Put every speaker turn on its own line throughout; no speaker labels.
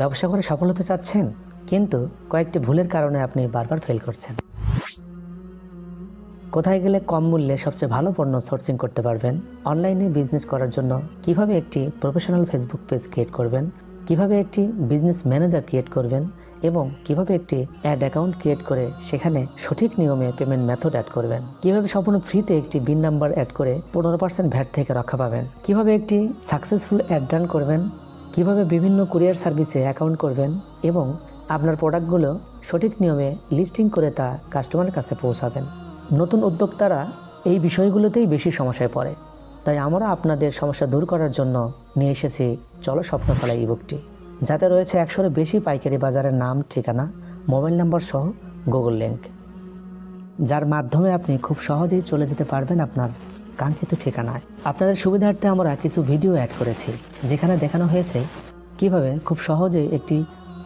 ব্যবসা করে সফল হতে চাচ্ছেন, কিন্তু কয়েকটি ভুলের কারণে আপনি বারবার ফেল করছেন। কোথায় গেলে কম মূল্যে সবচেয়ে ভালো পণ্য সোর্সিং করতে পারবেন? অনলাইনে বিজনেস করার জন্য কীভাবে একটি প্রফেশনাল ফেসবুক পেজ ক্রিয়েট করবেন? কীভাবে একটি বিজনেস ম্যানেজার ক্রিয়েট করবেন? এবং কীভাবে একটি অ্যাড অ্যাকাউন্ট ক্রিয়েট করে সেখানে সঠিক নিয়মে পেমেন্ট মেথড অ্যাড করবেন? কীভাবে সম্পূর্ণ ফ্রিতে একটি বিন নাম্বার অ্যাড করে পনেরো পার্সেন্ট ভ্যাট থেকে রক্ষা পাবেন? কীভাবে একটি সাকসেসফুল অ্যাড রান করবেন? কীভাবে বিভিন্ন কুরিয়ার সার্ভিসে অ্যাকাউন্ট করবেন এবং আপনার প্রোডাক্টগুলো সঠিক নিয়মে লিস্টিং করে তা কাস্টমারের কাছে পৌঁছাবেন। নতুন উদ্যোক্তারা এই বিষয়গুলোতেই বেশি সমস্যায় পড়ে। তাই আমরা আপনাদের সমস্যা দূর করার জন্য নিয়ে এসেছি চলো স্বপ্নপালা ইবুকটি, যাতে রয়েছে একশোর বেশি পাইকারি বাজারের নাম, ঠিকানা, মোবাইল নাম্বার সহ গুগল লিঙ্ক যার মাধ্যমে আপনি খুব সহজেই চলে যেতে পারবেন আপনার কাঙ্ক্ষিত ঠিকানায়। আপনাদের সুবিধার্থে আমরা কিছু ভিডিও অ্যাড করেছি, যেখানে দেখানো হয়েছে কীভাবে খুব সহজে একটি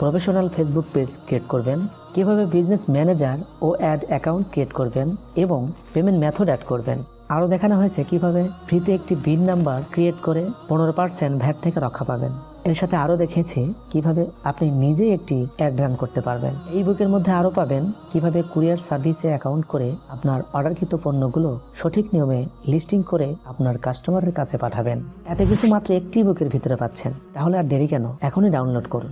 প্রফেশনাল ফেসবুক পেজ ক্রিয়েট করবেন, কীভাবে বিজনেস ম্যানেজার ও অ্যাড অ্যাকাউন্ট ক্রিয়েট করবেন এবং পেমেন্ট মেথড অ্যাড করবেন। আরও দেখানো হয়েছে কীভাবে ফ্রিতে একটি বিন নাম্বার ক্রিয়েট করে পনেরো পার্সেন্ট ভ্যাট থেকে রক্ষা পাবেন। এর সাথে আরও দেখেছি কীভাবে আপনি নিজে একটি অ্যাড রান করতে পারবেন। এই বুকের মধ্যে আরও পাবেন কীভাবে কুরিয়ার সার্ভিসে অ্যাকাউন্ট করে আপনার অর্ডারকৃত পণ্যগুলো সঠিক নিয়মে লিস্টিং করে আপনার কাস্টমারের কাছে পাঠাবেন। এত কিছু মাত্র একটি বুকের ভিতরে পাচ্ছেন। তাহলে আর দেরি কেন? এখনই ডাউনলোড করুন।